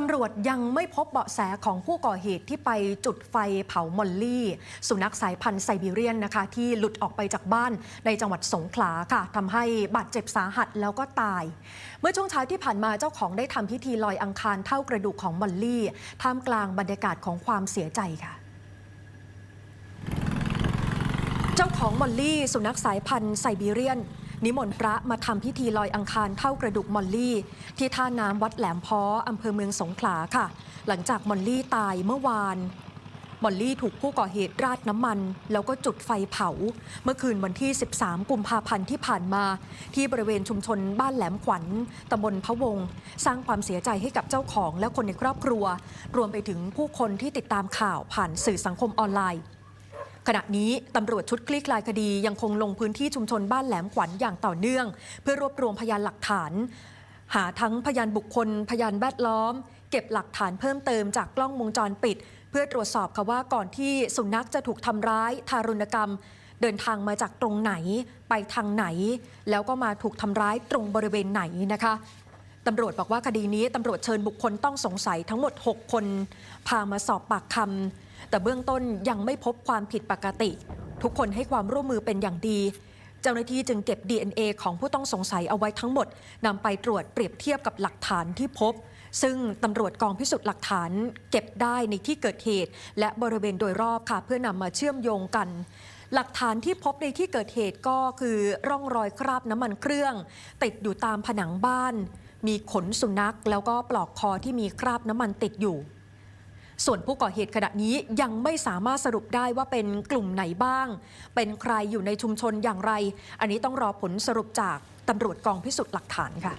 ตำรวจยังไม่พบเบาะแสของผู้ก่อเหตุที่ไปจุดไฟเผามอลลี่ สุนัขสายพันธุ์ไซบีเรียนนะคะ ที่หลุดออกไปจากบ้านในจังหวัดสงขลาค่ะทำให้บาดเจ็บสาหัสแล้วก็ตาย เมื่อช่วงเช้าที่ผ่านมาเจ้าของได้ทำพิธีลอยอังคารเท่ากระดูกของมอลลี่ ท่ามกลางบรรยากาศของความเสียใจค่ะเจ้าของมอลลี่ สุนัขสายพันธุ์ไซบีเรียน นิมนต์พระมาทำพิธีลอยอังคารเท่ากระดูกมอลลี่ ที่ท่าน้ำวัดแหลมพ้ออำเภอเมืองสงขลาค่ะ หลังจากมอลลี่ตายเมื่อวานมอลลี่ถูกผู้ก่อเหตุราดน้ำมัน แล้วก็จุดไฟเผา เมื่อคืนวันที่ 13 กุมภาพันธ์ที่ผ่านมา ที่บริเวณชุมชนบ้านแหลมขวัญตำบลพะวง สร้างความเสียใจให้กับเจ้าของและคนในครอบครัว รวมไปถึงผู้คนที่ติดตามข่าวผ่านสื่อสังคมออนไลน์ ขณะนี้ตำรวจชุดคลี่คลายคดียังคงลงพื้นที่ชุมชนบ้านแหลมขวัญอย่างต่อเนื่อง เพื่อรวบรวมพยานหลักฐาน หาทั้งพยานบุคคล พยานแวดล้อม เก็บหลักฐานเพิ่มเติมจากกล้องวงจรปิด เพื่อตรวจสอบค่ะว่าก่อนที่สุนัขจะถูกทำร้าย ทารุณกรรม เดินทางมาจากตรงไหน ไปทางไหน แล้วก็มาถูกทำร้ายตรงบริเวณไหนนะคะ ตำรวจบอกว่าคดีนี้ตำรวจเชิญบุคคลต้องสงสัยทั้งหมด 6 คน พามาสอบปากคำแต่เบื้องต้นยังไม่พบความผิดปกติ ทุกคนให้ความร่วมมือเป็นอย่างดี เจ้าหน้าที่จึงเก็บ DNA ของผู้ต้องสงสัยเอาไว้ทั้งหมดนำไปตรวจเปรียบเทียบกับหลักฐานที่พบ ซึ่งตำรวจกองพิสูจน์หลักฐาน เก็บได้ในที่เกิดเหตุ และบริเวณโดยรอบค่ะเพื่อนำมาเชื่อมโยงกันหลักฐานที่พบในที่เกิดเหตุก็คือร่องรอยคราบน้ำมันเครื่อง ติดอยู่ตามผนังบ้าน มีขนสุนัข แล้วก็ปลอกคอที่มีคราบน้ำมันติดอยู่ ส่วนผู้ก่อเหตุขณะนี้ยังไม่สามารถสรุปได้ว่าเป็นกลุ่มไหนบ้าง เป็นใครอยู่ในชุมชนอย่างไร อันนี้ต้องรอผลสรุปจากตำรวจกองพิสูจน์หลักฐานค่ะ